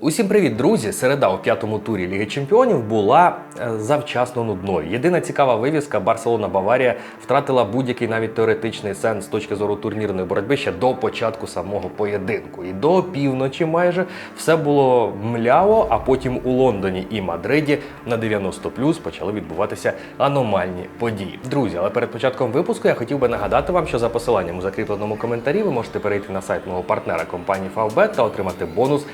Усім привіт, друзі! Середа у п'ятому турі Ліги Чемпіонів була е, завчасно нудною. Єдина цікава вивіска Барселона Баварія втратила будь-який навіть теоретичний сенс з точки зору турнірної боротьби ще до початку самого поєдинку. І до півночі майже все було мляво, а потім у Лондоні і Мадриді на 90 плюс почали відбуватися аномальні події. Друзі, але перед початком випуску я хотів би нагадати вам, що за посиланням у закріпленому коментарі ви можете перейти на сайт мого партнера компанії Favbet та отримати бонус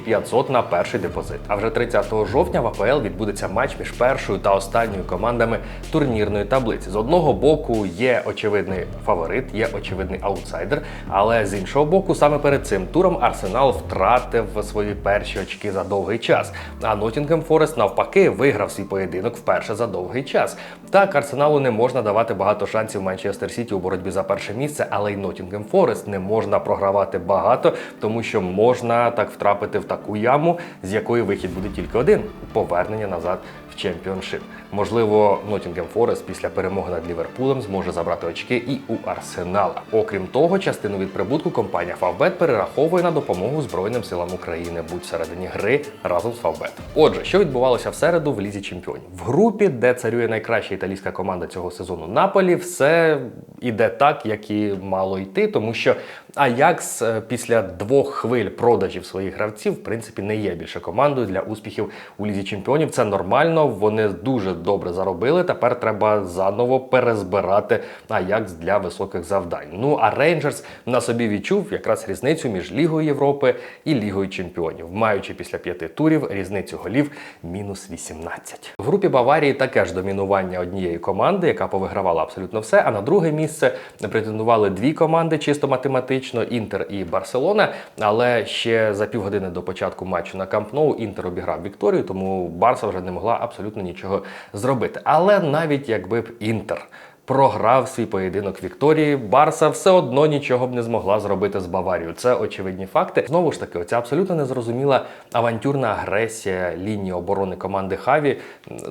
4500 на перший депозит. А вже 30 жовтня в АПЛ відбудеться матч між першою та останньою командами турнірної таблиці. З одного боку є очевидний фаворит, є очевидний аутсайдер, але з іншого боку, саме перед цим туром Арсенал втратив свої перші очки за довгий час. А Нотінгем Форест навпаки виграв свій поєдинок вперше за довгий час. Так, Арсеналу не можна давати багато шансів Манчестер Сіті у боротьбі за перше місце, але й Нотінгем Форест не можна програвати багато, тому що можна так втрапити в таку яму, з якої вихід буде тільки один повернення назад в чемпіоншип. Можливо, Нотінгем Форест після перемоги над Ліверпулем зможе забрати очки і у Арсенала. Окрім того, частину від прибутку компанія Фавбет перераховує на допомогу Збройним силам України. Будь всередині гри разом з Фавбет. Отже, що відбувалося в середу в лізі чемпіонів? В групі, де царює найкраща італійська команда цього сезону Наполі, все іде так, як і мало йти, тому що Аякс е, після двох хвиль продажів своїх гравців, в принципі, не є більше командою для успіхів у лізі чемпіонів. Це нормально. Вони дуже добре заробили. Тепер треба заново перезбирати Аякс для високих завдань. Ну а Рейнджерс на собі відчув якраз різницю між Лігою Європи і Лігою Чемпіонів, маючи після п'яти турів різницю голів мінус 18. В групі Баварії таке ж домінування однієї команди, яка повигравала абсолютно все. А на друге місце претендували дві команди, чисто математично Інтер і Барселона. Але ще за півгодини до початку матчу на Камп Ноу Інтер обіграв Вікторію, тому Барса вже не могла абсолютно нічого зробити. Але навіть якби б Інтер програв свій поєдинок Вікторії, Барса все одно нічого б не змогла зробити з Баварією. Це очевидні факти. Знову ж таки, оця абсолютно незрозуміла авантюрна агресія лінії оборони команди Хаві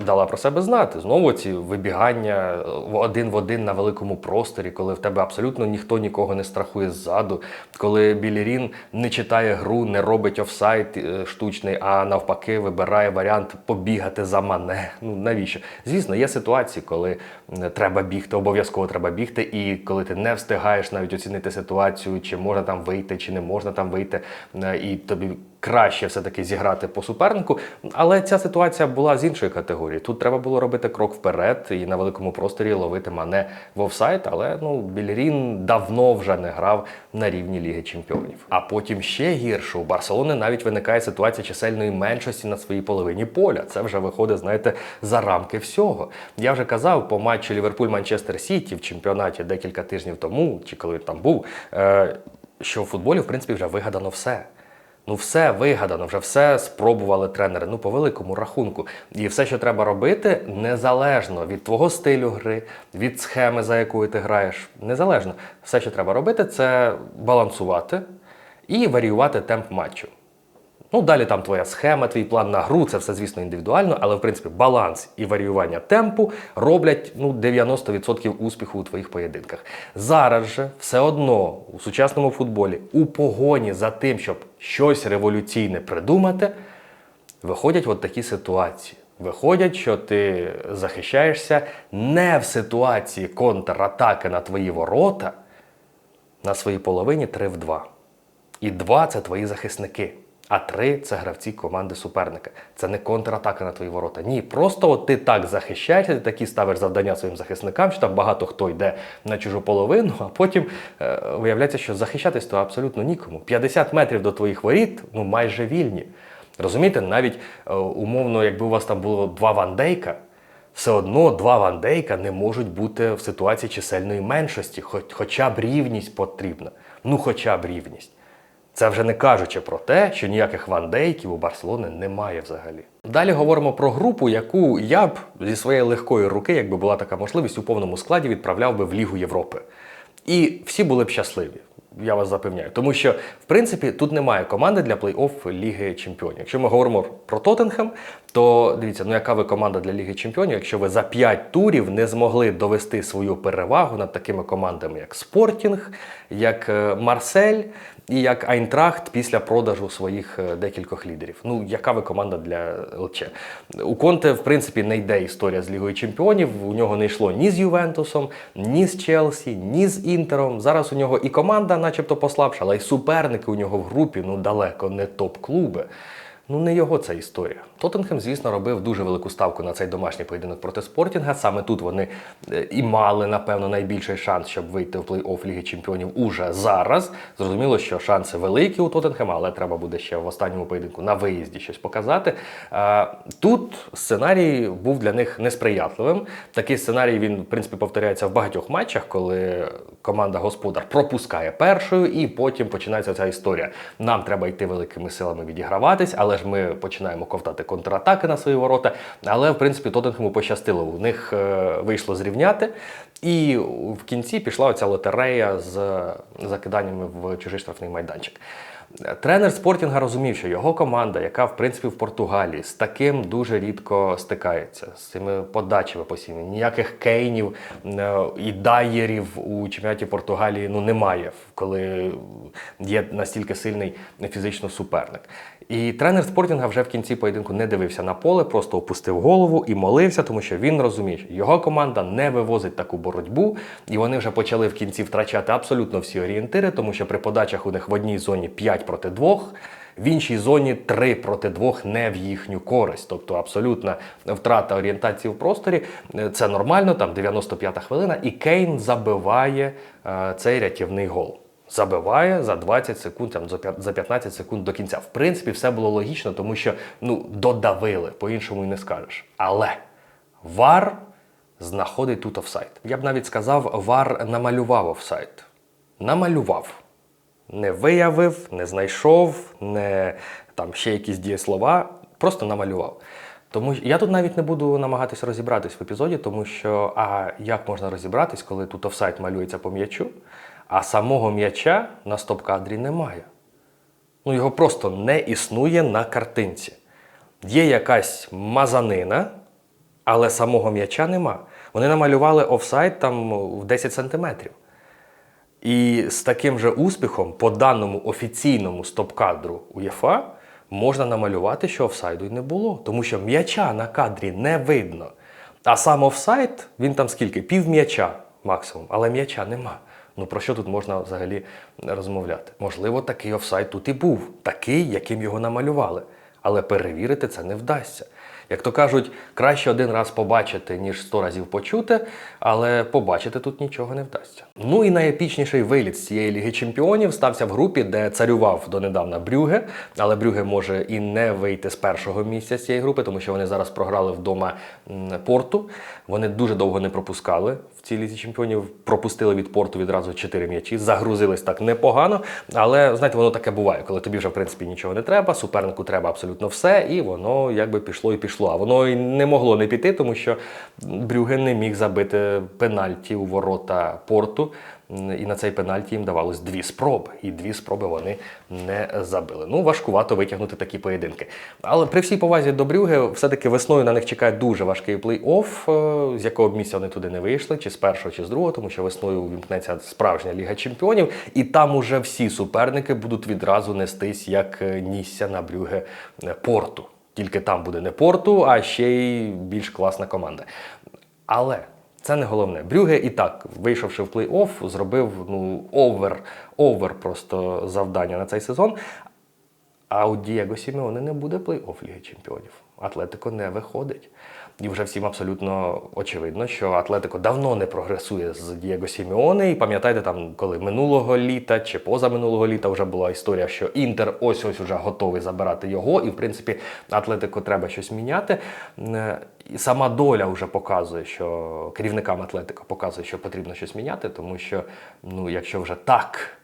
дала про себе знати. Знову ці вибігання в один в один на великому просторі, коли в тебе абсолютно ніхто нікого не страхує ззаду, коли Білірін не читає гру, не робить офсайд е, штучний, а навпаки вибирає варіант побігати за мане. Ну навіщо? Звісно, є ситуації, коли треба бігти, обов'язково треба бігти, і коли ти не встигаєш навіть оцінити ситуацію, чи можна там вийти, чи не можна там вийти, е, і тобі краще все-таки зіграти по супернику. Але ця ситуація була з іншої категорії. Тут треба було робити крок вперед і на великому просторі ловити мане в офсайд, але ну Білірін давно вже не грав на рівні Ліги Чемпіонів. А потім ще гірше у Барселони навіть виникає ситуація чисельної меншості на своїй половині поля. Це вже виходить, знаєте, за рамки всього. Я вже казав по матчу Ліверпуль-Манчестер Сіті в чемпіонаті декілька тижнів тому, чи коли там був, е, що в футболі в принципі вже вигадано все. Ну, все вигадано, вже все спробували тренери. Ну, по великому рахунку. І все, що треба робити, незалежно від твого стилю гри, від схеми, за якою ти граєш. Незалежно, все, що треба робити, це балансувати і варіювати темп матчу. Ну, далі там твоя схема, твій план на гру, це все, звісно, індивідуально, але в принципі баланс і варіювання темпу роблять ну, 90% успіху у твоїх поєдинках. Зараз же все одно у сучасному футболі у погоні за тим, щоб щось революційне придумати, виходять от такі ситуації. Виходять, що ти захищаєшся не в ситуації контратаки на твої ворота на своїй половині 3 в 2. І 2 це твої захисники. А три це гравці команди суперника. Це не контратака на твої ворота. Ні, просто от ти так захищаєшся, ти такі ставиш завдання своїм захисникам, що там багато хто йде на чужу половину, а потім е, виявляється, що захищатись то абсолютно нікому. 50 метрів до твоїх воріт, ну майже вільні. Розумієте, навіть е, умовно, якби у вас там було два вандейка, все одно два вандейка не можуть бути в ситуації чисельної меншості, хоч, хоча б рівність потрібна. Ну, хоча б рівність. Це вже не кажучи про те, що ніяких вандейків у Барселони немає взагалі. Далі говоримо про групу, яку я б зі своєї легкої руки, якби була така можливість, у повному складі відправляв би в Лігу Європи. І всі були б щасливі. Я вас запевняю, тому що в принципі тут немає команди для плей-офф Ліги Чемпіонів. Якщо ми говоримо про Тоттенхем, то дивіться, ну яка ви команда для Ліги Чемпіонів, якщо ви за 5 турів не змогли довести свою перевагу над такими командами, як Спортінг, як е, Марсель і як Айнтрахт після продажу своїх е, декількох лідерів. Ну, яка ви команда для ЛЧ? У Конте, в принципі, не йде історія з Лігою Чемпіонів. У нього не йшло ні з Ювентусом, ні з Челсі, ні з Інтером. Зараз у нього і команда, начебто, послабшала, й суперники у нього в групі ну далеко не топ-клуби. Ну, не його ця історія. Тоттенхем, звісно, робив дуже велику ставку на цей домашній поєдинок проти Спортінга. Саме тут вони е, і мали, напевно, найбільший шанс, щоб вийти в плей-офф Ліги Чемпіонів уже зараз. Зрозуміло, що шанси великі у Тоттенхема, але треба буде ще в останньому поєдинку на виїзді щось показати. Е, Тут сценарій був для них несприятливим. Такий сценарій він, в принципі, повторяється в багатьох матчах, коли команда господар пропускає першою, і потім починається ця історія. Нам треба йти великими силами відіграватись, але ж ми починаємо ковтати контратаки на свої ворота. Але в принципі Тоттенхему пощастило. У них е, вийшло зрівняти. І в кінці пішла оця лотерея з закиданнями в чужий штрафний майданчик. Тренер Спортінга розумів, що його команда, яка в принципі в Португалії з таким дуже рідко стикається, з цими подачами постійно. Ніяких кейнів е, і дайєрів у чемпіонаті Португалії ну немає, коли є настільки сильний фізично суперник. І тренер Спортінга вже в кінці поєдинку не дивився на поле, просто опустив голову і молився, тому що він розуміє, що його команда не вивозить таку боротьбу, і вони вже почали в кінці втрачати абсолютно всі орієнтири, тому що при подачах у них в одній зоні 5 проти 2, в іншій зоні 3 проти 2 не в їхню користь. Тобто абсолютна втрата орієнтації в просторі. Е, Це нормально, там 95-та хвилина, і Кейн забиває е, цей рятівний гол. Забиває за 20 секунд, там, за 15 секунд до кінця. В принципі, все було логічно, тому що ну, додавили, по-іншому і не скажеш. Але Вар знаходить тут офсайд. Я б навіть сказав, Вар намалював офсайд. Намалював. Не виявив, не знайшов, не там ще якісь дієслова, просто намалював. Тому я тут навіть не буду намагатись розібратись в епізоді, тому що а як можна розібратись, коли тут офсайд малюється по м'ячу, а самого м'яча на стоп-кадрі немає. Ну, його просто не існує на картинці. Є якась мазанина, але самого м'яча нема. Вони намалювали офсайд там в 10 сантиметрів. І з таким же успіхом, по даному офіційному стоп-кадру УЄФА, можна намалювати, що офсайду й не було, тому що м'яча на кадрі не видно. А сам офсайд, він там скільки? Пів м'яча максимум, але м'яча нема. Ну про що тут можна взагалі розмовляти? Можливо, такий офсайд тут і був, такий, яким його намалювали. Але перевірити це не вдасться. Як то кажуть, краще один раз побачити, ніж сто разів почути, але побачити тут нічого не вдасться. Ну і найепічніший виліт з цієї ліги чемпіонів стався в групі, де царював донедавна Брюге, але Брюге може і не вийти з першого місця з цієї групи, тому що вони зараз програли вдома порту. Вони дуже довго не пропускали цій лізі чемпіонів. Пропустили від порту відразу чотири м'ячі, загрузились так непогано. Але знаєте, воно таке буває, коли тобі вже в принципі нічого не треба, супернику треба абсолютно все, і воно якби пішло і пішло. А воно і не могло не піти, тому що Брюген не міг забити пенальті у ворота порту. І на цей пенальті їм давалось дві спроби, і дві спроби вони не забили. Ну, важкувато витягнути такі поєдинки. Але при всій повазі до Брюге, все-таки весною на них чекає дуже важкий плей-офф, е, з якого б місця вони туди не вийшли, чи з першого, чи з другого, тому що весною увімкнеться справжня Ліга Чемпіонів, і там уже всі суперники будуть відразу нестись як е, нісся на Брюге е, порту. Тільки там буде не порту, а ще й більш класна команда. Але це не головне. Брюге і так, вийшовши в плей-офф, зробив ну, овер, овер просто завдання на цей сезон. А у Дієго Сімеоне не буде плей-офф Ліги Чемпіонів. Атлетико не виходить. І вже всім абсолютно очевидно, що Атлетико давно не прогресує з Дієго Сімеоне. І пам'ятаєте, там, коли минулого літа чи позаминулого літа вже була історія, що Інтер ось ось вже готовий забирати його, і в принципі Атлетико треба щось міняти. Е, І сама доля вже показує, що керівникам Атлетико показує, що потрібно щось міняти, тому що ну, якщо вже так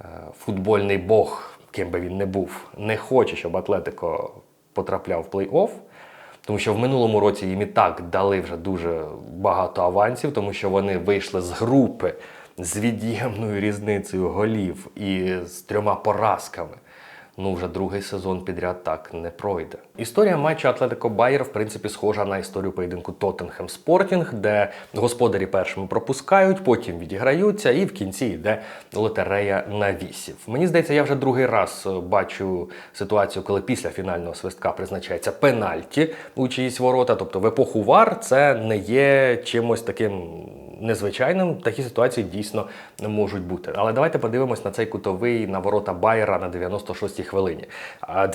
е, футбольний бог, ким би він не був, не хоче, щоб Атлетико потрапляв в плей-офф. Тому що в минулому році їм і так дали вже дуже багато авансів, тому що вони вийшли з групи з від'ємною різницею голів і з трьома поразками. Ну вже другий сезон підряд так не пройде. Історія матчу Атлетико Байер, в принципі, схожа на історію поєдинку Тоттенхем Спортінг, де господарі першими пропускають, потім відіграються, і в кінці йде лотерея на вісів. Мені здається, я вже другий раз е, бачу ситуацію, коли після фінального свистка призначається пенальті у чиїсь ворота. Тобто в епоху ВАР це не є чимось таким незвичайним. Такі ситуації дійсно можуть бути. Але давайте подивимось на цей кутовий на ворота Байера на 96-й хвилині.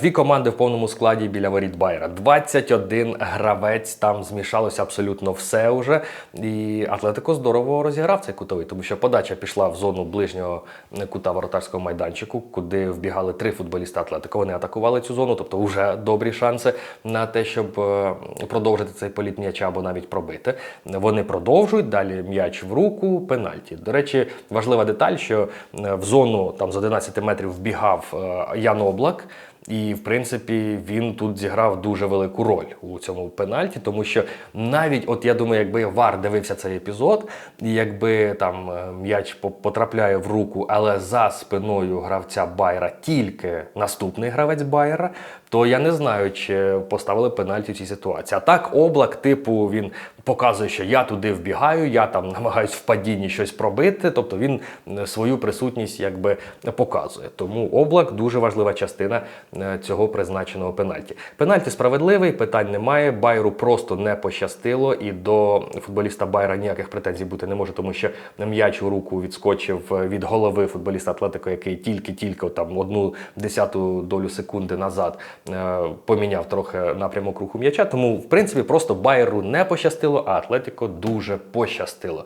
Дві команди в повному складі біля воріт Байера. 21 гравець, там змішалося абсолютно все вже. І Атлетико здорово розіграв цей кутовий, тому що подача пішла в зону ближнього кута воротарського майданчику, куди вбігали три футболісти Атлетико. Вони атакували цю зону, тобто вже добрі шанси на те, щоб е, продовжити цей політ м'яча або навіть пробити. Вони продовжують далі м'яч в руку, пенальті. До речі, важлива деталь, що е, в зону там з 11 метрів вбігав е, Ян Облак. І, в принципі, він тут зіграв дуже велику роль у цьому пенальті, тому що навіть, от я думаю, якби Вар дивився цей епізод, і якби там е, м'яч потрапляє в руку, але за спиною гравця Байера тільки наступний гравець Байера, то я не знаю, чи поставили пенальті в цій ситуації. А так, облак, типу, він показує, що я туди вбігаю, я там намагаюсь в падінні щось пробити. Тобто він е, свою присутність якби показує. Тому облак дуже важлива частина е, цього призначеного пенальті. Пенальті справедливий, питань немає. Байеру просто не пощастило, і до футболіста Байера ніяких претензій бути не може, тому що м'яч у руку відскочив е, від голови футболіста Атлетико, який тільки-тільки там одну десяту долю секунди назад поміняв трохи напрямок руху м'яча. Тому, в принципі, просто Байеру не пощастило, а Атлетико дуже пощастило.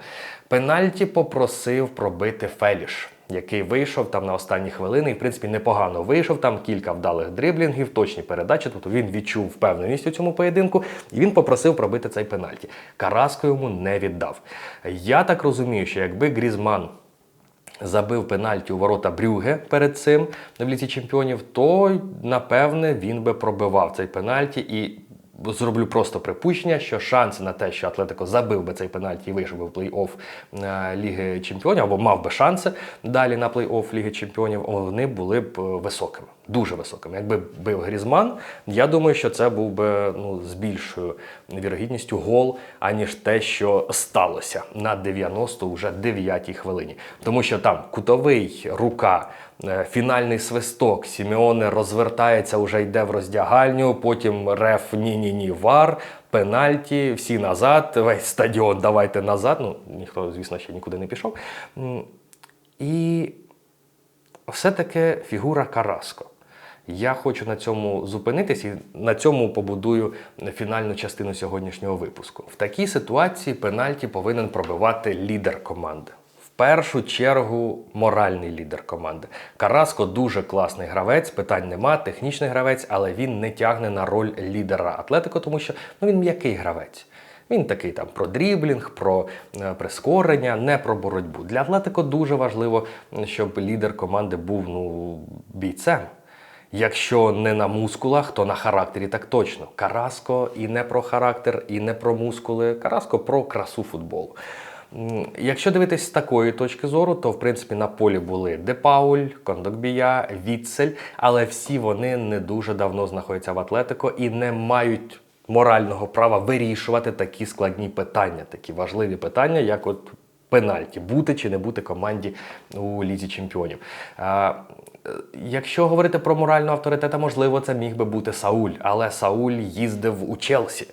Пенальті попросив пробити Феліш. Який вийшов там на останні хвилини, і в принципі непогано вийшов. Там кілька вдалих дриблінгів, точні передачі. Тобто він відчув впевненість у цьому поєдинку, і він попросив пробити цей пенальті. Караско йому не віддав. Я так розумію, що якби Грізман забив пенальті у ворота Брюге перед цим в ліці чемпіонів, то напевне він би пробивав цей пенальті і. Зроблю просто припущення, що шанси на те, що Атлетико забив би цей пенальті і вийшов би в плей-офф е, Ліги Чемпіонів, або мав би шанси далі на плей-офф Ліги Чемпіонів, вони були б е, високими, дуже високими. Якби бив Грізман, я думаю, що це був би ну, з більшою вірогідністю гол, аніж те, що сталося на 90 вже 9-й хвилині. Тому що там кутовий рука. Е, Фінальний свисток Сімеоне розвертається, вже йде в роздягальню. Потім реф ні-ні-ні вар, пенальті, всі назад, весь стадіон давайте назад. Ну, ніхто, звісно, ще нікуди не пішов. І все-таки фігура Караско. Я хочу на цьому зупинитись і на цьому побудую фінальну частину сьогоднішнього випуску. В такій ситуації пенальті повинен пробивати лідер команди. В першу чергу моральний лідер команди. Караско дуже класний гравець, питань нема, технічний гравець, але він не тягне на роль лідера Атлетико, тому що ну, він м'який гравець. Він такий там про дріблінг, про е, прискорення, не про боротьбу. Для Атлетико дуже важливо, щоб лідер команди був ну, бійцем. Якщо не на мускулах, то на характері так точно. Караско і не про характер, і не про мускули. Караско про красу футболу. Якщо дивитись з такої точки зору, то в принципі на полі були Депауль, Кондокбія, Вітцель, але всі вони не дуже давно знаходяться в Атлетико і не мають морального права вирішувати такі складні питання, такі важливі питання, як от пенальті, бути чи не бути команді у лізі чемпіонів. Якщо говорити про морального авторитета, можливо, це міг би бути Сауль, але Сауль їздив у Челсі.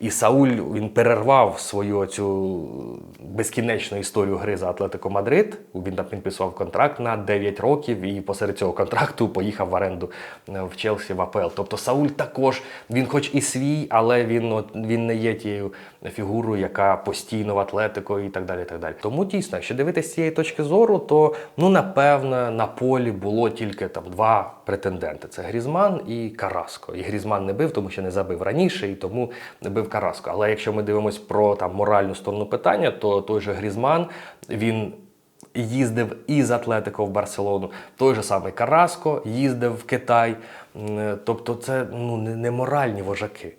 І Сауль він перервав свою цю безкінечну історію гри за Атлетико Мадрид. Він там підписував контракт на 9 років і посеред цього контракту поїхав в оренду е, в Челсі в АПЛ. Тобто Сауль також, він хоч і свій, але він, от, він не є тією фігурою, яка постійно в Атлетико і так далі. І так далі. Тому дійсно, якщо дивитися з цієї точки зору, то ну напевно на полі було тільки там два претенденти: це Грізман і Караско. І Грізман не бив, тому що не забив раніше, і тому не бив Караско. Але якщо ми дивимося про там моральну сторону питання, то той же Грізман він. Їздив із Атлетико в Барселону, той же самий Караско їздив в Китай. Тобто, це ну не, моральні вожаки.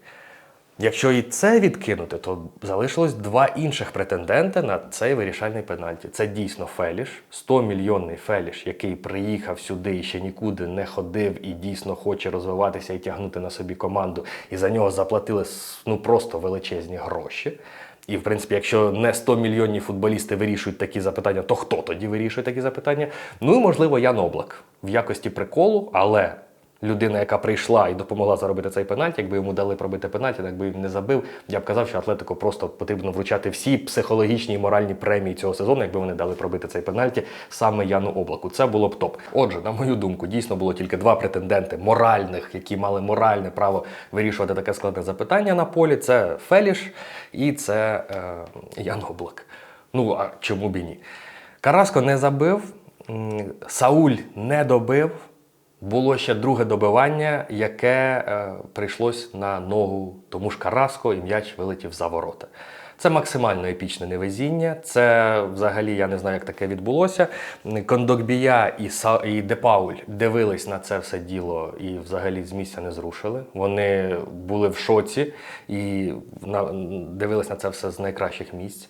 Якщо і це відкинути, то залишилось два інших претенденти на цей вирішальний пенальті. Це дійсно Феліш, 100 мільйонний Феліш, який приїхав сюди і ще нікуди не ходив і дійсно хоче розвиватися і тягнути на собі команду. І за нього заплатили ну просто величезні гроші. І, в принципі, якщо не 100 мільйонні футболісти вирішують такі запитання, то хто тоді вирішує такі запитання? Ну і можливо, Ян Облак в якості приколу, але людина, яка прийшла і допомогла заробити цей пенальті, якби йому дали пробити пенальті, якби він не забив, я б казав, що Атлетико просто потрібно вручати всі психологічні і моральні премії цього сезону, якби вони дали пробити цей пенальті саме Яну Облаку. Це було б топ. Отже, на мою думку, дійсно було тільки два претенденти моральних, які мали моральне право вирішувати таке складне запитання на полі. Це Феліш і це е, Ян Облак. Ну а чому б і ні? Караско не забив, Сауль не добив. Було ще друге добивання, яке е, прийшлось на ногу тому ж Караско, і м'яч вилетів за ворота. Це максимально епічне невезіння. Це взагалі я не знаю, як таке відбулося. Кондокбія і Са і Депауль дивились на це все діло і взагалі з місця не зрушили. Вони були в шоці і на, дивились на це все з найкращих місць.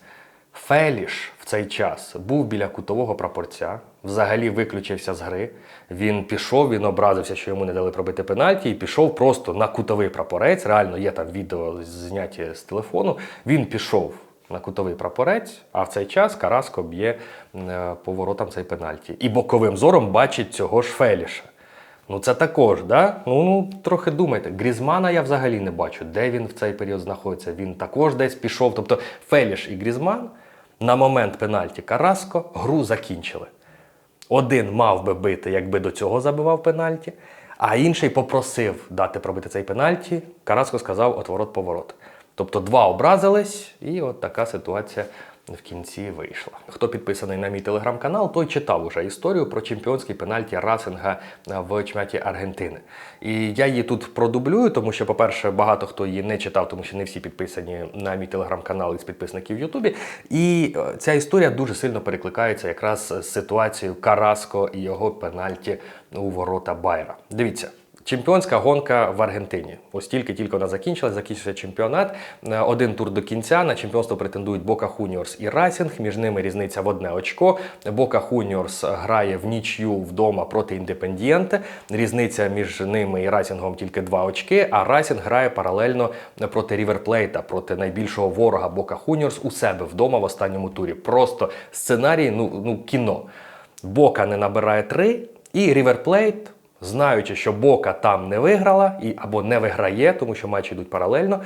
Феліш в цей час був біля кутового прапорця, взагалі виключився з гри. Він пішов, він образився, що йому не дали пробити пенальті, і пішов просто на кутовий прапорець. Реально є там відео зняті з телефону. Він пішов на кутовий прапорець, а в цей час Караско б'є е, поворотом цей пенальті. І боковим зором бачить цього ж Феліша. Ну це також, да? Ну, ну трохи думайте. Грізмана я взагалі не бачу, де він в цей період знаходиться. Він також десь пішов. Тобто Феліш і Грізман на момент пенальті Караско гру закінчили. Один мав би бити, якби до цього забивав пенальті, а інший попросив дати пробити цей пенальті. Караско сказав отворот поворот. Тобто два образились, і от така ситуація в кінці вийшла. Хто підписаний на мій телеграм-канал, той читав уже історію про чемпіонський пенальті Расинга в чемпіонаті Аргентини. І я її тут продублюю, тому що, по-перше, багато хто її не читав, тому що не всі підписані на мій телеграм-канал із підписників в Ютубі. І е, ця історія дуже сильно перекликається якраз з ситуацією Караско і його пенальті у ворота Байра. Дивіться. Чемпіонська гонка в Аргентині. Ось тільки тільки вона закінчилась, закінчився чемпіонат. Е, Один тур до кінця. На чемпіонство претендують Бока Хуніорс і Райсінг. Між ними різниця в одне очко. Бока Хуніорс грає в нічю вдома проти Індепендієнте. Різниця між ними і Райсінгом тільки два очки. А Райсінг грає паралельно проти Ріверплейта, проти найбільшого ворога Бока Хуніорс у себе вдома в останньому турі. Просто сценарій, ну, ну кіно. Бока не набирає три, і Ріверплейт знаючи, що Бока там не виграла і або не виграє, тому що матчі йдуть паралельно.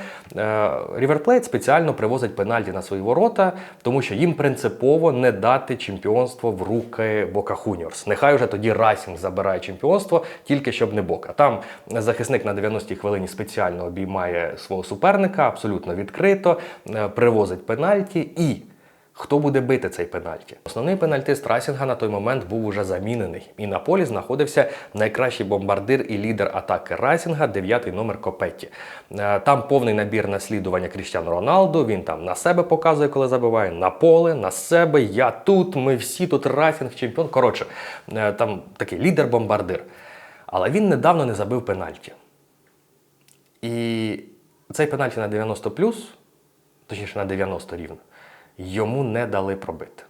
Ріверплейт спеціально привозить пенальті на свої ворота, тому що їм принципово не дати чемпіонство в руки Бока Хуніорс. Нехай вже тоді Райсінг забирає чемпіонство, тільки щоб не Бока. Там захисник на 90-й хвилині спеціально обіймає свого суперника, абсолютно відкрито, е, привозить пенальті і. Хто буде бити цей пенальті? Основний пенальтист Расінга на той момент був уже замінений, і на полі знаходився найкращий бомбардир і лідер атаки Расінга, дев'ятий номер Копетті. Е, Там повний набір наслідування Кріштіану Роналду. Він там на себе показує, коли забиває, на поле, на себе. Я тут, ми всі тут Расінг, чемпіон. Коротше, е, там такий лідер-бомбардир. Але він недавно не забив пенальті. І цей пенальті на 90 точніше на 90 рівно йому не дали пробити.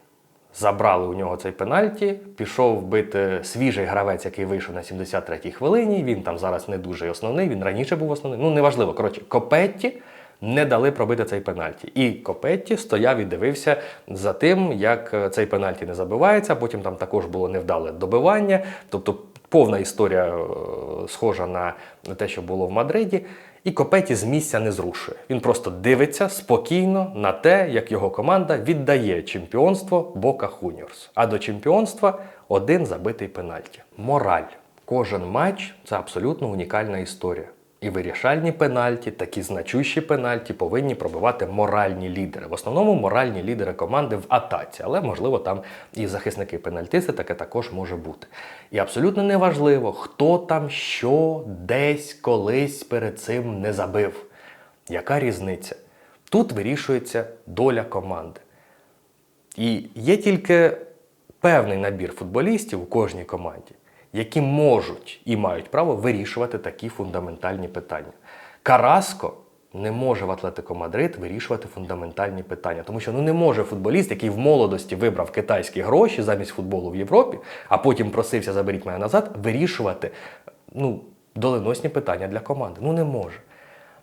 Забрали у нього цей пенальті, пішов бити свіжий гравець, який вийшов на 73-й хвилині. Він там зараз не дуже основний, він раніше був основний. Ну, неважливо. Коротше, Копетті не дали пробити цей пенальті. І Копетті стояв і дивився за тим, як цей пенальті не забивається. Потім там також було невдале добивання. Тобто повна історія е, схожа на те, що було в Мадриді. І Копеті з місця не зрушує. Він просто дивиться спокійно на те, як його команда віддає чемпіонство Бока Хуніорс. А до чемпіонства один забитий пенальті. Мораль. Кожен матч це абсолютно унікальна історія. І вирішальні пенальті, такі значущі пенальті повинні пробивати моральні лідери. В основному моральні лідери команди в атаці, але можливо там і захисники пенальтисти таке також може бути. І абсолютно неважливо, хто там що десь колись перед цим не забив. Яка різниця? Тут вирішується доля команди. І є тільки певний набір футболістів у кожній команді, які можуть і мають право вирішувати такі фундаментальні питання. Караско не може в Атлетико Мадрид вирішувати фундаментальні питання. Тому що ну не може футболіст, який в молодості вибрав китайські гроші замість футболу в Європі, а потім просився заберіть мене назад, вирішувати ну, доленосні питання для команди. Ну не може.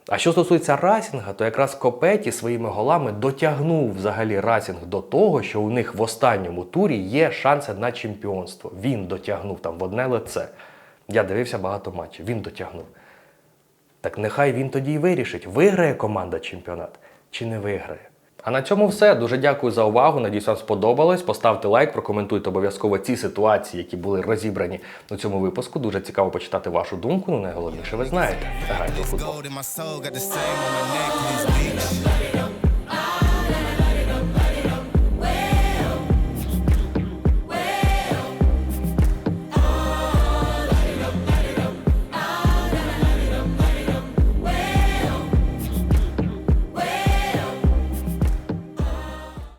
А що стосується Расінга, то якраз Копеті своїми голами дотягнув взагалі Расінг до того, що у них в останньому турі є шанси на чемпіонство. Він дотягнув там в одне лице. Я дивився багато матчів, він дотягнув. Так нехай він тоді й вирішить, виграє команда чемпіонат чи не виграє. А на цьому все. Дуже дякую за увагу. Надіюсь, вам сподобалось. Поставте лайк, прокоментуйте обов'язково ці ситуації, які були розібрані у цьому випуску. Дуже цікаво почитати вашу думку. Ну найголовніше, ви знаєте. Грайте футбол.